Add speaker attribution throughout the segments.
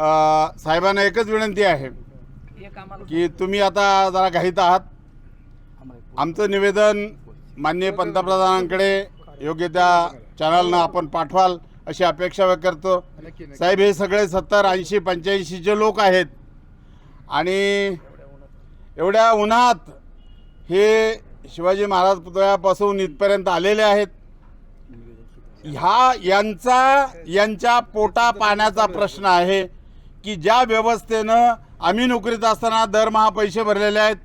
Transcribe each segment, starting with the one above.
Speaker 1: साहेबांना एकच विनंती आहे की तुम्ही आता जरा घाईत आहात. आमचं निवेदन माननीय पंतप्रधानांकडे योग्य त्या चॅनलनं आपण पाठवाल अशी अपेक्षा व्यक्त करतो. साहेब हे सगळे सत्तर ऐंशी पंच्याऐंशीचे लोक आहेत आणि एवढ्या उन्हात हे शिवाजी महाराज पुतळ्यापासून इथपर्यंत आलेले आहेत. ह्या यांचा यांच्या पोटा पाण्याचा प्रश्न आहे. की ज्या व्यवस्थेनं आम्ही नोकरीत असताना दरमहा पैसे भरलेले आहेत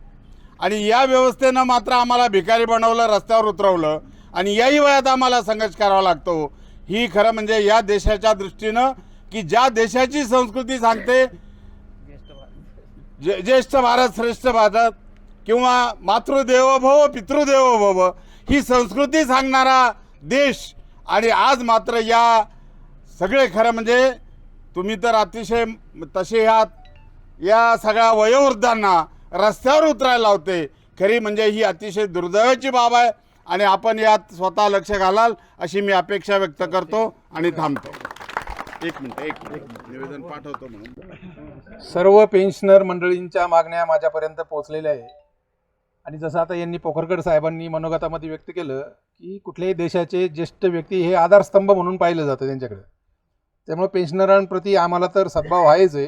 Speaker 1: आणि या व्यवस्थेनं मात्र आम्हाला भिकारी बनवलं रस्त्यावर उतरवलं आणि याही वयात आम्हाला संघर्ष करावा लागतो. ही खरं म्हणजे या देशाच्या दृष्टीनं की ज्या देशाची संस्कृती सांगते जे ज्येष्ठ भारत श्रेष्ठ भारत किंवा मातृदेवो भव पितृदेवो भव ही संस्कृती सांगणारा देश आणि आज मात्र या सगळे खरं म्हणजे तुम्ही तर अतिशय तसे ह्यात या सगळ्या वयोवृद्धांना रस्त्यावर उतरायला लावते. खरी म्हणजे ही अतिशय दुर्दैवाची बाब आहे आणि आपण यात स्वतः लक्ष घालाल अशी मी अपेक्षा व्यक्त करतो आणि थांबतो. एक मिनिट एक मिनिट. निवेदन पाठवतो म्हणून.
Speaker 2: सर्व पेन्शनर मंडळींच्या मागण्या माझ्यापर्यंत पोहोचलेल्या आहे आणि जसं आता यांनी पोखरकर साहेबांनी मनोगतामध्ये व्यक्त केलं की कुठल्याही देशाचे ज्येष्ठ व्यक्ती हे आधारस्तंभ म्हणून पाहिलं जातं त्यांच्याकडे. त्यामुळे पेन्शनरांप्रती आम्हाला तर सद्भाव आहेच आहे.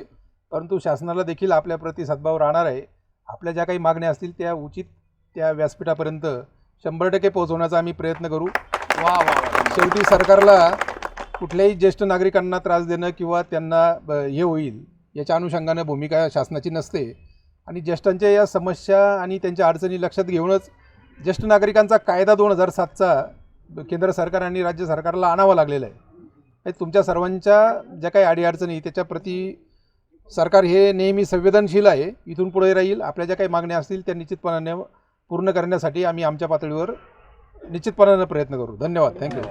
Speaker 2: परंतु शासनाला देखील आपल्याप्रती सद्भाव राहणार आहे. आपल्या ज्या काही मागण्या असतील त्या उचित त्या व्यासपीठापर्यंत शंभर टक्के पोहोचवण्याचा आम्ही प्रयत्न करू. वा वा शेवटी सरकारला कुठल्याही ज्येष्ठ नागरिकांना त्रास देणं किंवा त्यांना ब- हे होईल याच्या अनुषंगानं भूमिका शासनाची नसते. आणि ज्येष्ठांच्या या समस्या आणि त्यांच्या अडचणी लक्षात घेऊनच ज्येष्ठ नागरिकांचा कायदा दोन हजार सातचा केंद्र सरकार आणि राज्य सरकारला आणावा लागलेला आहे. तुमच्या सर्वांच्या ज्या काही अडीअडचणी त्याच्याप्रती सरकार हे नेहमी संवेदनशील आहे. इथून पुढे राहील. आपल्या ज्या काही मागण्या असतील त्या निश्चितपणाने पूर्ण करण्यासाठी आम्ही आमच्या पातळीवर निश्चितपणाने प्रयत्न करू. धन्यवाद. थँक्यू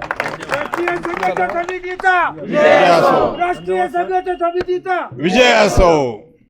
Speaker 3: राष्ट्रीय समितीचा.
Speaker 1: विजय असो.